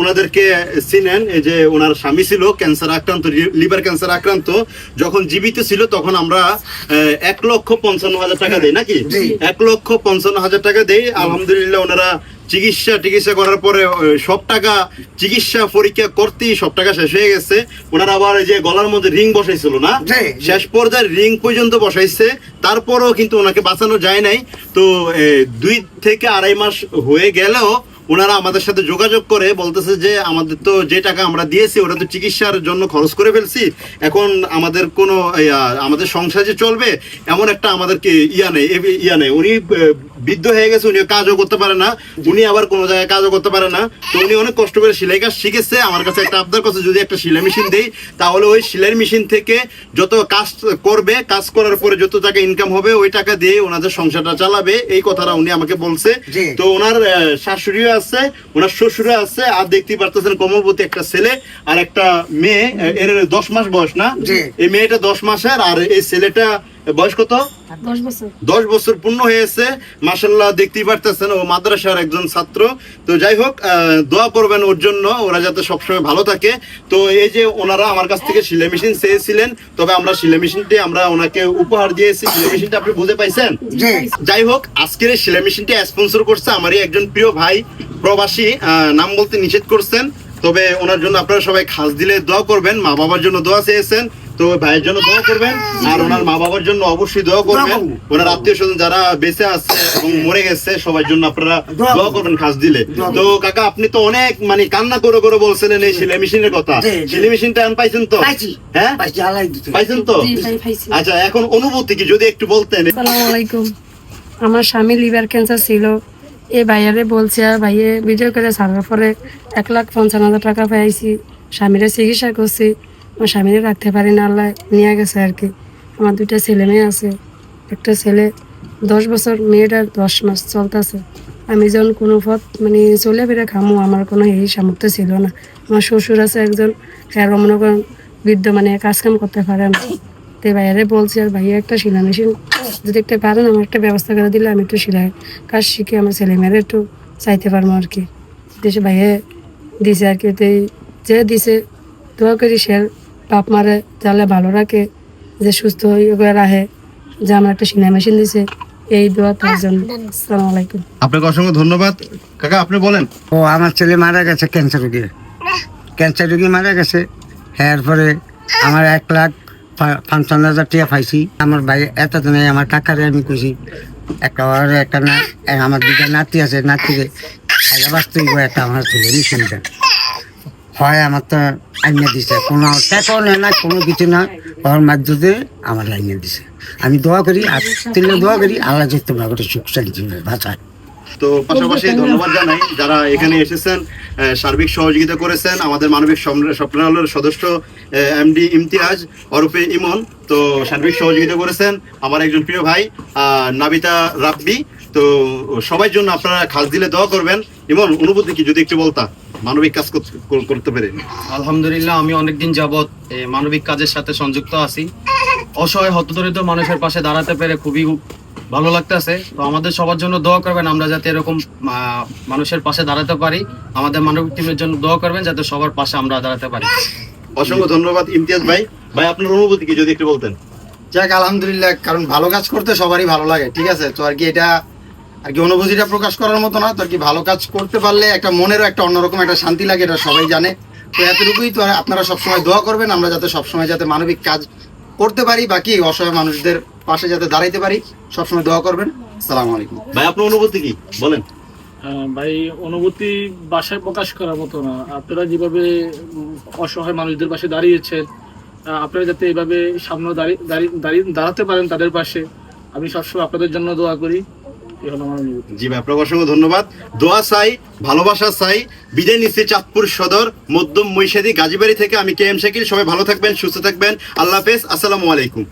ওনাদেরকে চিনেন এই যে ওনার স্বামী ছিল ক্যান্সার আক্রান্ত লিভার ক্যান্সার আক্রান্ত যখন জীবিত ছিল তখন আমরা এক লক্ষ পঞ্চান্ন হাজার টাকা দেই নাকি? এক লক্ষ পঞ্চান্ন হাজার টাকা দেই আলহামদুলিল্লাহ ওনারা চিকিৎসা টিকিৎসা করার পরে সব টাকা চিকিৎসা পরীক্ষা করতেই সব টাকা শেষ হয়ে গেছে। ওনারা আবার এই যে গলার মধ্যে রিং বসাইছিল না। শেষ পর্যায়ে রিং পর্যন্ত বসাইছে। তারপরও কিন্তু ওনাকে বাঁচানো যায় নাই। তো দুই থেকে আড়াই মাস হয়ে গেলেও ওনারা আমাদের সাথে যোগাযোগ করে বলতেছে যে, আমাদের তো যে টাকা আমরা দিয়েছি, ওটা তো চিকিৎসার জন্য খরচ করে ফেলছি। এখন আমাদের কোনো আমাদের সংসার যে চলবে, এমন একটা আমাদেরকে ইয়া নেই ইয়া নেই। উনি বৃদ্ধ হয়ে গেছে উনি কাজও করতে পারে না উনি আবার কোনো জায়গায় কাজও করতে পারে না। তো উনি অনেক কষ্ট করে সেলাই কাজ শিখেছে। আমার কাছে একটা আবদার কাছে যদি একটা সেলাই মেশিন দেই তাহলে ওই সেলাই মেশিন থেকে যত কাজ করবে কাজ করার পরে যত টাকা ইনকাম হবে ওই টাকা দিয়ে ওনাদের সংসারটা চালাবে। এই কথাটা উনি আমাকে বলছে। তো ওনার শাশুড়িও আছে ওনার শ্বশুরও আছে আর দেখতেই পারতেছেন কমলবতী একটা ছেলে আর একটা মেয়ে এর দশ মাস বয়স না? এই মেয়েটা দশ মাসের আর এই ছেলেটা বয়স কত? দশ বছর। পূর্ণ হয়েছে। মাসাল্লাহ দেখতেই পারতেছেন ও মাদ্রাসার একজন ছাত্র। তো যাই হোক দোয়া করবেন ওর জন্য। ওরা যাতে সবসময় ভালো থাকে। তো এই যে ওনারা আমার কাছ থেকে সিলাই মেশিন চেয়েছিলেন তবে আমরা সিলাই মেশিনটি আমরা ওনাকে উপহার দিয়েছি। সিলাই মেশিনটা আপনি বুঝে পাইছেন? যাই হোক আজকের এই সেলাই মেশিনটি স্পন্সর করছে আমারই একজন প্রিয় ভাই প্রবাসী আহ, নাম বলতে নিষেধ করছেন। তবে ওনার জন্য আপনারা সবাই খাস দিলে দোয়া করবেন। মা বাবার জন্য দোয়া চেয়েছেন। তো ভাইয়ের জন্য দোয়া করবেন আর ওনার মা বাবার জন্য অবশ্যই দোয়া করবেন। ওনার আত্মীয় স্বজন যারা বেঁচে আছে এবং মরে গেছে সবার জন্য আপনারা দোয়া করবেন খাস দিলে। তো কাকা আপনি তো অনেক মানে কান্না করে করে বলছিলেন এই সেলাই মেশিনের কথা। জি। মেশিনটা আন পাইছেন তো? হ্যাঁ? পাইছেন তো? আচ্ছা এখন অনুভূতি কি? যদি একটু বলতেন। আলাইকুম। আমার স্বামী লিভার ক্যান্সার ছিল। এই ভাইয়ারে বলছে আর ভাইয়ে ভিডিও করে ছাড়ার পরে এক লাখ পঞ্চান্ন হাজার টাকা পাইছি। স্বামীরা চিকিৎসা করছি। আমার স্বামীরে রাখতে পারি না, আল্লাহ নিয়ে গেছে আর কি। আমার দুইটা ছেলে মেয়ে আছে, একটা ছেলে দশ বছর, মেয়েটার দশ মাস চলতেছে। আমি যখন কোনো পথ মানে চলে বেড়ে খামো, আমার কোনো এই সামর্থ্য ছিল না। আমার শ্বশুর আছে একজন হ্যাঁ মনে করেন বৃদ্ধ মানে কাজ কাম করতে পারে না। তো ভাইয়ারে বলছি, আর ভাইয়া একটা সেলাই মেশিন যদি একটা পারেন, আমার একটা ব্যবস্থা করে দিলে আমি একটু সেলাই কাজ শিখে আমার ছেলে মেয়েরা একটু চাইতে পারব আর কি। দেশে ভাইয়ে দিছে আর কি যে দিছে, দোয়া করি সে বাপ মারে যালে ভালো রাখে যে সুস্থ হয়ে করে রাখে যে আমার একটা সিনেমা মেশিন দিছে এই দোয়া তার জন্য। আসসালামু আলাইকুম। আপনাকে অসংখ্য ধন্যবাদ। কাকা আপনি বলেন। ও আমার ছেলে মারা গেছে ক্যান্সার রোগী। ক্যান্সার রোগী মারা গেছে। এরপরে আমার এক লাখ পঞ্চান্ন হাজার টাকা পাইছি। আমার ভাই এত নেই আমার কাকারে আমি কইছি একটা ওর একটা না আমার দুটা নাতি আছে নাতিকে খাইয়া বাঁচতে একটা আমার ছেলে মিশনটা হয় আমার তো আইনে দিছে। কোনো টাকাও নেই না, কোনো কিছু না। ওর মাধ্যমে আমার আইনে দিছে। আমি দোয়া করি, আর তিনলে দোয়া করি, আল্লাহ তোমরা করে সুখ শান্তি বাঁচায়। তো পাশাপাশি ধন্যবাদ জানাই যারা এখানে এসেছেন সার্বিক সহযোগিতা করেছেন, আমাদের মানবিক স্বপ্নালয়ের সদস্য এমডি ইমতিয়াজ অরূপে ইমন, তো সার্বিক সহযোগিতা করেছেন আমার একজন প্রিয় ভাই নাবিতা রাব্বি। তো সবার জন্য আপনারা খাস দিলে দোয়া করবেন। ইমন অনুভূতি কি? যদি একটু বলতা মানবিক কাজ করতে- করতে পেরে। আলহামদুলিল্লাহ আমি অনেকদিন যাবৎ মানবিক কাজের সাথে সংযুক্ত আছি। অসহায় হতদরিদ্র মানুষের পাশে দাঁড়াতে পেরে খুবই ভালো লাগতেছে। তো আমাদের সবার জন্য দোয়া করবেন আমরা যাতে এরকম আহ, মানুষের পাশে দাঁড়াতে পারি। আমাদের মানবিক টিমের জন্য দোয়া করবেন যাতে সবার পাশে আমরা দাঁড়াতে পারি। অসংখ্য ধন্যবাদ ইমতিয়াজ ভাই। ভাই আপনার অনুভূতি কি? যদি একটু বলতেন। যাক আলহামদুলিল্লাহ কারণ ভালো কাজ করতে সবারই ভালো লাগে ঠিক আছে? তো আর কি এটা আর কি অনুভূতিটা প্রকাশ করার মতো না তো কি ভালো কাজ করতে পারলে একটা মনেরও একটা অন্যরকম একটা শান্তি লাগে এটা সবাই জানে। তো এতটুকুই তো আপনারা সবসময় দোয়া করবেন আমরা যাতে সবসময় যাতে মানবিক কাজ করতে পারি বাকি অসহায় মানুষদের পাশে যাতে দাঁড়াইতে পারি সবসময় দোয়া করবেন। আসসালামু আলাইকুম। ভাই আপনার অনুভূতি কি? বলেন। ভাই অনুভূতি বাসায় প্রকাশ করার মতো না। আপনারা যেভাবে অসহায় মানুষদের পাশে দাঁড়িয়েছেন আপনারা যাতে এভাবে সামনে দাঁড়িয়ে দাঁড়িয়ে দাঁড়িয়ে দাঁড়াতে পারেন তাদের পাশে আমি সবসময় আপনাদের জন্য দোয়া করি। জি ভাই, আপনাকে ধন্যবাদ। দোয়া চাই, ভালোবাসা চাই। বিদায় নিচ্ছি চাঁদপুর সদর, মধ্যম মৈশাদী গাজীবাড়ি থেকে। আমি কে এম শাকিল, সবাই ভালো থাকবেন, সুস্থ থাকবেন। আল্লাহ হাফেজ, আসসালামু আলাইকুম।